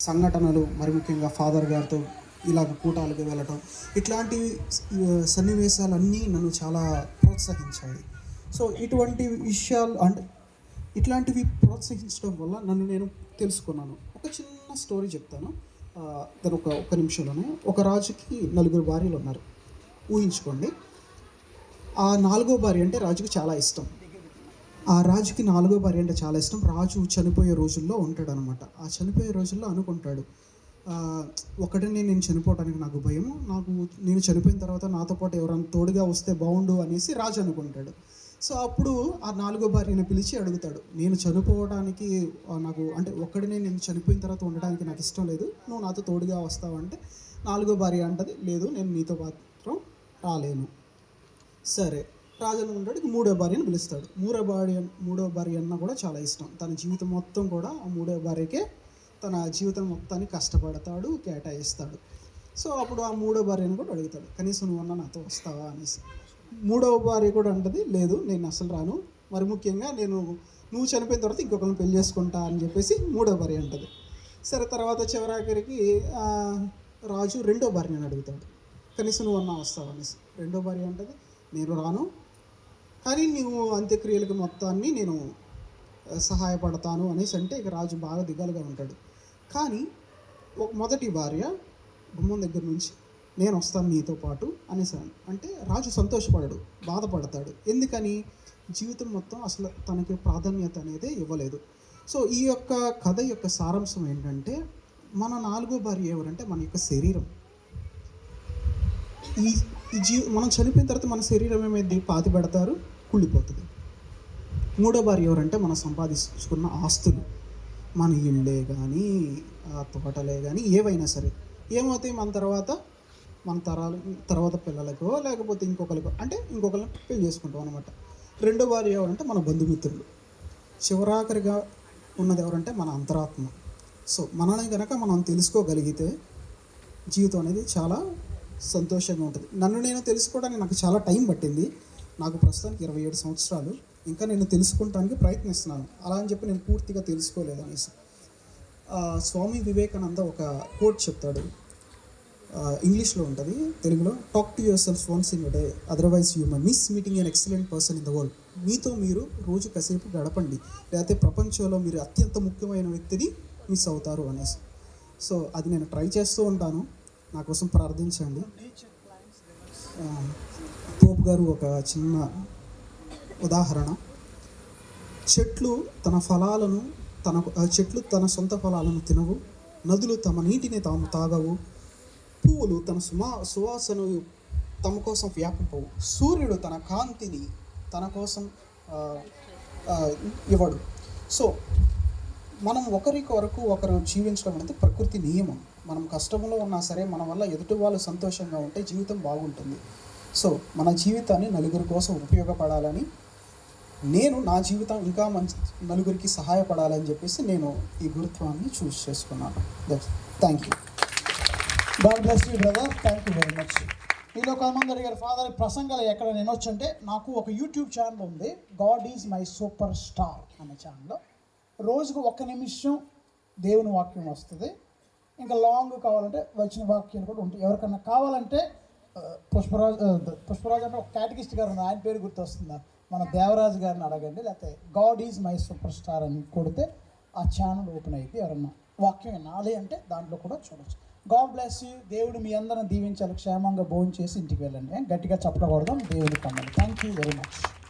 సంఘటనలు మరి ముఖ్యంగా ఫాదర్ గారితో ఇలాగ కూటాలకు వెళ్ళటం ఇట్లాంటి సన్నివేశాలన్నీ నన్ను చాలా ప్రోత్సహించాయి. సో ఇటువంటి విషయాలు అంటే ఇట్లాంటివి ప్రోత్సహించడం వల్ల నన్ను నేను తెలుసుకున్నాను. ఒక చిన్న స్టోరీ చెప్తాను. ఆ, దాని ఒక ఒక నిమిషంలోనే. ఒక రాజుకి నలుగురు భార్యలు ఉన్నారు. ఊహించుకోండి. ఆ నాలుగో భార్య అంటే రాజుకి చాలా ఇష్టం. ఆ రాజుకి నాలుగో భార్య అంటే చాలా ఇష్టం. రాజు చనిపోయే రోజుల్లో ఉంటాడు అనమాట ఆ చనిపోయే రోజుల్లో అనుకుంటాడు ఆ, ఒకటిని నేను చనిపోవడానికి నాకు భయము నాకు నేను చనిపోయిన తర్వాత నాతో పాటు ఎవరైనా తోడుగా వస్తే బాగుండు అనేసి రాజు అనుకుంటాడు. సో అప్పుడు ఆ నాలుగో భార్యను పిలిచి అడుగుతాడు నేను చనిపోవడానికి నాకు అంటే ఒక్కడినే నేను చనిపోయిన తర్వాత ఉండడానికి నాకు ఇష్టం లేదు నువ్వు నాతో తోడుగా వస్తావంటే నాలుగో భార్య అంటది లేదు నేను నీతో మాత్రం రాలేను. సరే రాజన్న ఉంటాడు మూడో భార్యను పిలుస్తాడు. మూడో భార్య మూడో భార్య అన్న కూడా చాలా ఇష్టం. తన జీవితం మొత్తం కూడా ఆ మూడో భార్యకే తన జీవితం మొత్తాన్ని కష్టపడతాడు కేటాయిస్తాడు. సో అప్పుడు ఆ మూడో భార్యను కూడా అడుగుతాడు కనీసం నువ్వన్న నాతో వస్తావా? అనేసి. మూడవ భార్య కూడా అంటది లేదు నేను అసలు రాను. మరి ముఖ్యంగా నేను నువ్వు చనిపోయిన తర్వాత ఇంకొకరిని పెళ్ళి చేసుకుంటా అని చెప్పేసి మూడో భార్య అంటది. సరే తర్వాత చివరాఖరికి రాజు రెండో భార్యను అడుగుతాడు. కనీసం నువ్వు అన్నా వస్తావు? అనేసి. రెండో భార్య అంటది నేను రాను. కానీ నువ్వు అంత్యక్రియలకు మొత్తాన్ని నేను సహాయపడతాను అనేసి అంటే ఇక రాజు బాగా దిగాలుగా ఉంటాడు. కానీ ఒక మొదటి భార్య గుమ్మం దగ్గర నుంచి నేను వస్తాను నీతో పాటు అనేసి అంటే రాజు సంతోషపడడు బాధపడతాడు. ఎందుకని? జీవితం మొత్తం అసలు తనకి ప్రాధాన్యత అనేది ఇవ్వలేదు. సో ఈ యొక్క కథ యొక్క సారాంశం ఏంటంటే మన నాలుగో భార్య ఎవరంటే మన యొక్క శరీరం. ఈ ఈ జీ మనం చనిపోయిన తర్వాత మన శరీరం ఏమైంది? పాతి పెడతారు. కుళ్ళిపోతుంది మూడో వారు ఎవరంటే మనం సంపాదించుకున్న ఆస్తులు. మన ఇళ్ళే కానీ ఆ తోటలే కానీ ఏవైనా సరే. ఏమవుతాయి మన తర్వాత? మన తరాలు తర్వాత పిల్లలకో లేకపోతే ఇంకొకరికో అంటే ఇంకొకరిని పెళ్ళి చేసుకుంటాం అనమాట రెండో వారు ఎవరంటే మన బంధుమిత్రులు. చివరాఖరిగా ఉన్నది ఎవరంటే మన అంతరాత్మ. సో మనల్ని కనుక మనం తెలుసుకోగలిగితే జీవితం అనేది చాలా సంతోషంగా ఉంటుంది. నన్ను నేను తెలుసుకోవడానికి నాకు చాలా టైం పట్టింది. నాకు ప్రస్తుతానికి ఇరవై ఏడు సంవత్సరాలు. ఇంకా నేను తెలుసుకుంటానికి ప్రయత్నిస్తున్నాను. అలా అని చెప్పి నేను పూర్తిగా తెలుసుకోలేదు అనేసి. స్వామి వివేకానంద ఒక కోట్ చెప్తాడు. ఇంగ్లీష్లో ఉంటుంది. తెలుగులో talk to yourself once in day otherwise you may miss meeting an excellent person in the world మీతో మీరు రోజు కాసేపు గడపండి. లేకపోతే ప్రపంచంలో మీరు అత్యంత ముఖ్యమైన వ్యక్తిని మిస్ అవుతారు అనేసి. సో అది నేను ట్రై చేస్తూ ఉంటాను. నా కోసం ప్రార్థించండి. గారు ఒక చిన్న ఉదాహరణ. చెట్లు తన ఫలాలను తన చెట్లు తన సొంత ఫలాలను తినవు నదులు తమ నీటిని తాము తాగవు పువ్వులు తన సుమా సువాసన తమ కోసం వ్యాపింపవు. సూర్యుడు తన కాంతిని తన కోసం ఇవ్వడు. సో మనం ఒకరికి వరకు ఒకరు జీవించడం అనేది ప్రకృతి నియమం. మనం కష్టంలో ఉన్నా సరే మన వల్ల ఎదుటి వాళ్ళు సంతోషంగా ఉంటే జీవితం బాగుంటుంది. సో మన జీవితాన్ని నలుగురి కోసం ఉపయోగపడాలని నేను నా జీవితం ఇంకా మంచి నలుగురికి సహాయపడాలని చెప్పేసి నేను ఈ గురుత్వాన్ని చూస్ చేసుకున్నాను. Thank you God bless you brother thank you very much మీలో కొంతమంది అడిగారు ఫాదర్ ప్రసంగాలు ఎక్కడ నేను వచ్చంటే నాకు ఒక యూట్యూబ్ ఛానల్ ఉంది. God is my super star అనే ఛానల్లో రోజుకు ఒక్క నిమిషం దేవుని వాక్యం వస్తుంది. ఇంకా లాంగ్ కావాలంటే వచ్చిన వాక్యాలు కూడా ఉంటాయి. ఎవరికన్నా కావాలంటే పుష్పరాజు పుష్పరాజు అంటే ఒక క్యాటగిస్ట్ గారు ఉన్నారు. ఆయన పేరు గుర్తొస్తుందా? మన దేవరాజు గారిని అడగండి. లేకపోతే God is my super star అని కొడితే ఆ ఛానల్ ఓపెన్ అయింది ఎవరన్నా వాక్యం వినాలి అంటే దాంట్లో కూడా చూడొచ్చు. God bless you. దేవుడు మీ అందరిని దీవించాలి. క్షేమంగా భోజనం చేసి ఇంటికి వెళ్ళండి. గట్టిగా చెప్పకూడదాం. దేవుడికి కమ్మండి థ్యాంక్ యూ వెరీ మచ్